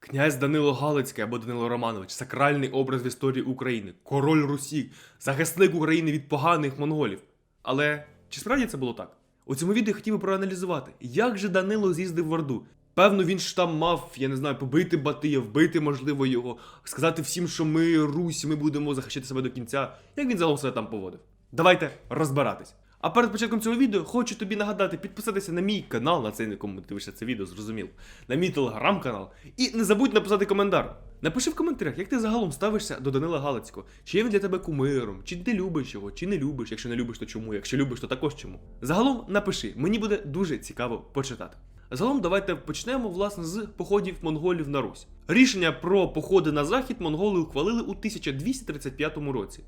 Князь Данило Галицький або Данило Романович сакральний образ в історії України, король Русі, захисник України від поганих монголів. Але чи справді це було так? У цьому відео хотів би проаналізувати, як же Данило з'їздив в Орду. Певно, він ж там мав, я не знаю, побити Батия, вбити, можливо, його, сказати всім, що ми Русь, ми будемо захищати себе до кінця. Як він загалом себе там поводив? Давайте розбиратись. А перед початком цього відео хочу тобі нагадати підписатися на мій канал, на цей на кому дивишся це відео, зрозуміло, на мій телеграм-канал. І не забудь написати коментар. Напиши в коментарях, як ти загалом ставишся до Данила Галицького. Чи є він для тебе кумиром, чи ти любиш його, чи не любиш. Якщо не любиш, то чому? Якщо любиш, то також чому. Загалом напиши, мені буде дуже цікаво почитати. Загалом давайте почнемо власне з походів монголів на Русь. Рішення про походи на захід монголи ухвалили у 1235 році.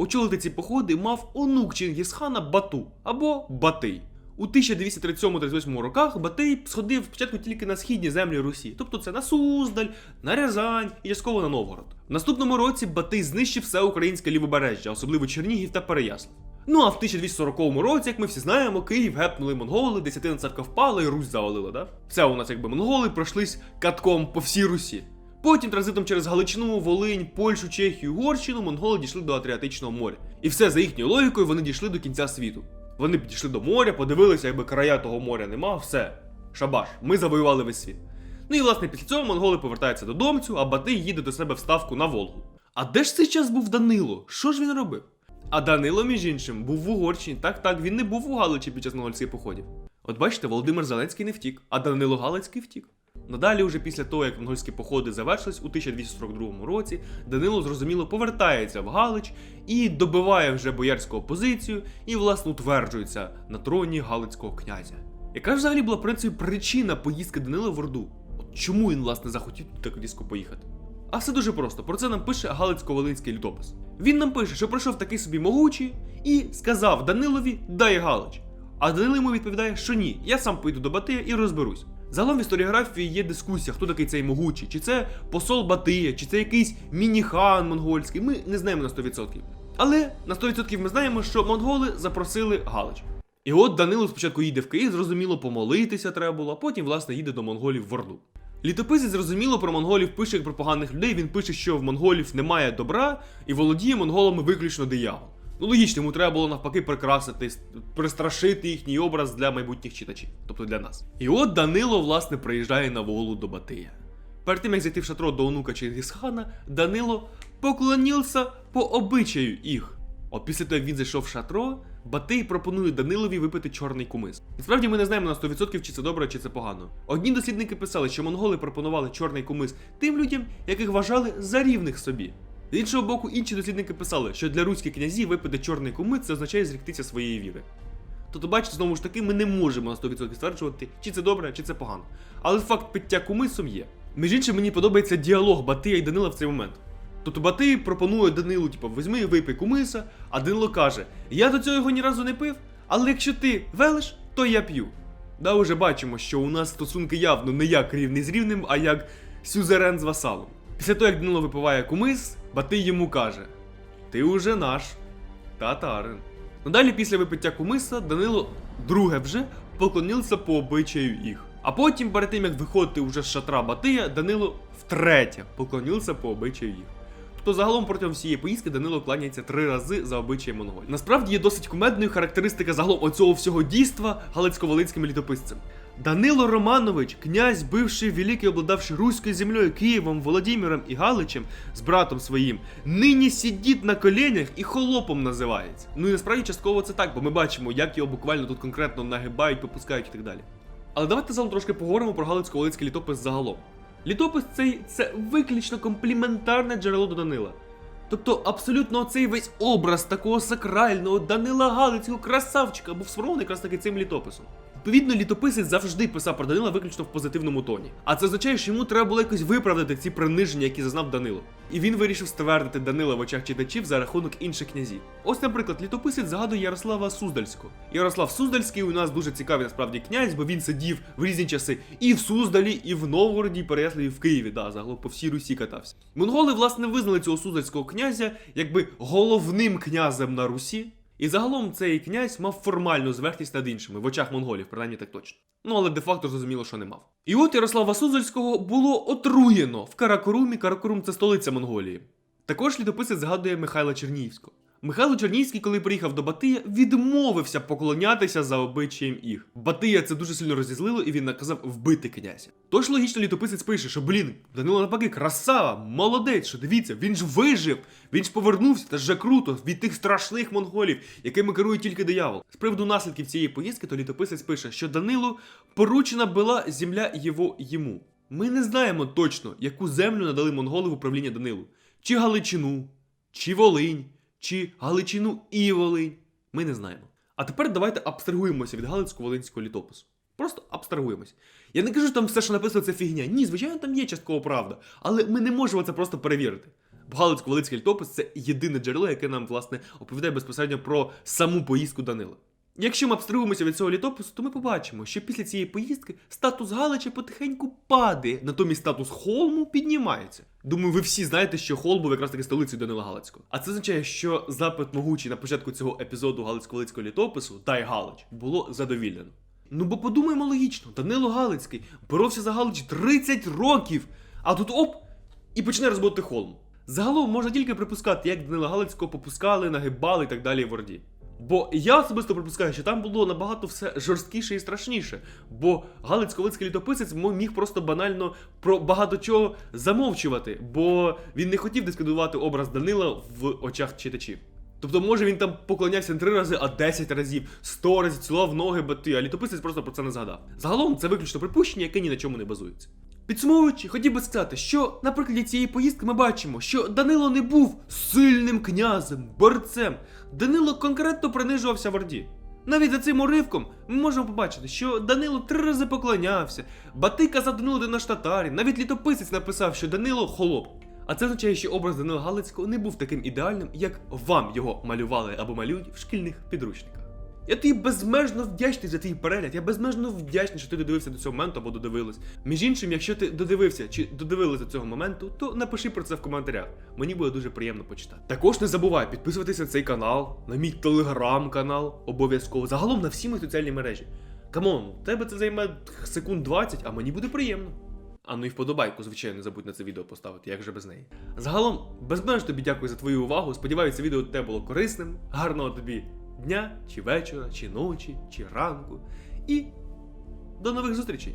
Очолити ці походи мав онук Чингісхана Бату або Батий. У 1237-38 роках Батий сходив спочатку тільки на східні землі Русі, тобто це на Суздаль, на Рязань і частково на Новгород. В наступному році Батий знищив все українське лівобережжя, особливо Чернігів та Переяслав. Ну а в 1240 році, як ми всі знаємо, Київ гепнули монголи, десятина церква впала і Русь завалила, да? Все у нас якби монголи пройшлись катком по всій Русі. Потім транзитом через Галичину, Волинь, Польщу, Чехію, Угорщину монголи дійшли до Адріатичного моря. І все за їхньою логікою вони дійшли до кінця світу. Вони підійшли до моря, подивилися, якби края того моря нема, все. Шабаш, ми завоювали весь світ. Ну і власне після цього монголи повертаються додомцю, а Батий їде до себе в ставку на Волгу. А де ж цей час був Данило? Що ж він робив? А Данило, між іншим, був в Угорщині. Так, так, він не був у Галичі під час монгольських походів. От бачите, Володимир Зеленський не втік, а Данило Галицький втік. Надалі, уже після того, як монгольські походи завершились у 1242 році, Данило зрозуміло повертається в Галич і добиває вже боярську опозицію і, власне, утверджується на троні Галицького князя. Яка ж взагалі була в принципі причина поїздки Данила в Орду? От чому він, власне, захотів тут так різко поїхати? А все дуже просто. Про це нам пише Галицько-Волинський літопис. Він нам пише, що прийшов такий собі могучий і сказав Данилові дай Галич. А Данило йому відповідає, що ні, я сам поїду до Батия і розберусь. Загалом в історіографії є дискусія, хто такий цей могучий, чи це посол Батия, чи це якийсь мініхан монгольський. Ми не знаємо на 100%. Але на 100% ми знаємо, що монголи запросили Галич. І от Данило спочатку їде в Київ, зрозуміло, помолитися треба було, а потім, власне, їде до монголів в Орду. Літописець зрозуміло про монголів пише як про поганих людей. Він пише, що в монголів немає добра і володіє монголами виключно диявол. Ну логічно, йому треба було навпаки прикрасити, пристрашити їхній образ для майбутніх читачів, тобто для нас. І от Данило, власне, приїжджає на Волу до Батия. Перед тим як зайти в шатро до онука Чингісхана, Данило поклонився по обичаю їх. От після того, як він зайшов в шатро, Батий пропонує Данилові випити чорний кумис. Насправді ми не знаємо на 100% чи це добре, чи це погано. Одні дослідники писали, що монголи пропонували чорний кумис тим людям, яких вважали за рівних собі. З іншого боку, інші дослідники писали, що для руських князів випити чорний кумис це означає зріктися своєї віри. Тобто, бачите, знову ж таки, ми не можемо на 100% стверджувати, чи це добре, чи це погано. Але факт пиття кумисом є. Між іншим, мені подобається діалог Батия і Данила в цей момент. Тобто Батий пропонує Данилу, типу, візьми і випий кумиса, а Данило каже: Я до цього його ні разу не пив, але якщо ти велиш, то я п'ю. Да, вже бачимо, що у нас стосунки явно не як рівний з рівним, а як сюзерен з васалом. Після того, як Данило випиває кумис, Батий йому каже: Ти уже наш татарин. Ну далі, після випиття кумиса, Данило друге вже поклонився по обичаю їх. А потім, перед тим як виходити уже з шатра Батия, Данило втретє поклонився по обичаю їх. Тобто загалом протягом всієї поїздки Данило кланяється три рази за обичаєм монголів. Насправді є досить кумедною характеристика загалом оцього всього дійства галицько-волинським літописцем. Данило Романович, князь, бивший великий обладавший руською землею Києвом, Володимиром і Галичем з братом своїм, нині сидить на коленях і холопом називається. Ну і насправді частково це так, бо ми бачимо, як його буквально тут конкретно нагибають, попускають і так далі. Але давайте загалом трошки поговоримо про Галицько-Волинський літопис загалом. Літопис цей це виключно компліментарне джерело до Данила. Тобто абсолютно цей весь образ такого сакрального Данила Галицького красавчика був сформований якраз таки цим літописом. Відповідно, літописець завжди писав про Данила виключно в позитивному тоні. А це означає, що йому треба було якось виправдати ці приниження, які зазнав Данило. І він вирішив ствердити Данила в очах читачів за рахунок інших князів. Ось, наприклад, літописець згадує Ярослава Суздальського. Ярослав Суздальський у нас дуже цікавий насправді князь, бо він сидів в різні часи і в Суздалі, і в Новгороді, і Переяславі, в Києві. Да, загалом по всій Русі катався. Монголи, власне, визнали цього суздальського князя якби головним князем на Русі. І загалом цей князь мав формальну зверхність над іншими в очах монголів, принаймні так точно. Ну але де-факто зрозуміло, що не мав. І от Ярослава Сузольського було отруєно в Каракорумі. Каракорум це столиця Монголії. Також літописець згадує Михайла Чернігівського. Михайло Чернігівський, коли приїхав до Батия, відмовився поклонятися за обичаєм їх. Батия це дуже сильно розізлило, і він наказав вбити князя. Тож логічно літописець пише, що блін, Данило навпаки, красава, молодець, що дивіться, він ж вижив, він ж повернувся, та ж круто від тих страшних монголів, якими керує тільки диявол. З приводу наслідків цієї поїздки, то літописець пише, що Данилу поручена була земля його йому. Ми не знаємо точно, яку землю надали монголи в управління Данилу. Чи Галичину, чи Волинь, чи Галичину і Волинь. Ми не знаємо. А тепер давайте абстрагуємося від Галицько-Волинського літопису. Просто абстрагуємось. Я не кажу, що там все, що написано, це фігня. Ні, звичайно, там є частково правда. Але ми не можемо це просто перевірити. Галицько-Волинський літопис це єдине джерело, яке нам, власне, оповідає безпосередньо про саму поїздку Данила. Якщо ми абстрагуємося від цього літопису, то ми побачимо, що після цієї поїздки статус Галича потихеньку падає, натомість статус Холму піднімається. Думаю, ви всі знаєте, що Холм був якраз таки столицею Данила Галицького. А це означає, що запит могучий на початку цього епізоду Галицько-Волицького літопису Дай Галич було задовільнено. Ну бо подумаємо логічно, Данило Галицький боровся за Галич 30 років, а тут оп, і почне розбудити Холм. Загалом можна тільки припускати, як Данила Галицького попускали, нагибали і так далі в Орді. Бо я особисто припускаю, що там було набагато все жорсткіше і страшніше. Бо Галицько-Волицький літописець міг просто банально про багато чого замовчувати, бо він не хотів дискредитувати образ Данила в очах читачів. Тобто, може він там поклонявся не три рази, а 10 разів, 100 разів цілував ноги бати, а літописець просто про це не згадав. Загалом це виключно припущення, яке ні на чому не базується. Підсумовуючи, хотів би сказати, що на прикладі цієї поїздки ми бачимо, що Данило не був сильним князем, борцем. Данило конкретно принижувався в Орді. Навіть за цим уривком ми можемо побачити, що Данило три рази поклонявся, Батий казав Данило де наш навіть літописець написав, що Данило холоп. А це означає, що образ Данила Галицького не був таким ідеальним, як вам його малювали або малюють в шкільних підручниках. Я тобі безмежно вдячний за твій перегляд. Я безмежно вдячний, що ти додивився до цього моменту або додивилась. Між іншим, якщо ти додивився чи додивилася до цього моменту, то напиши про це в коментарях. Мені буде дуже приємно почитати. Також не забувай підписуватися на цей канал, на мій телеграм-канал, обов'язково. Загалом на всі мої соціальні мережі. Камон, тебе це займе секунд 20, а мені буде приємно. А ну і вподобайку, звичайно, не забудь на це відео поставити, як же без неї. Загалом, безмежно тобі дякую за твою увагу. Сподіваюся, відео тебе було корисним. Гарного тобі дня, чи вечора, чи ночі, чи ранку. І до нових зустрічей!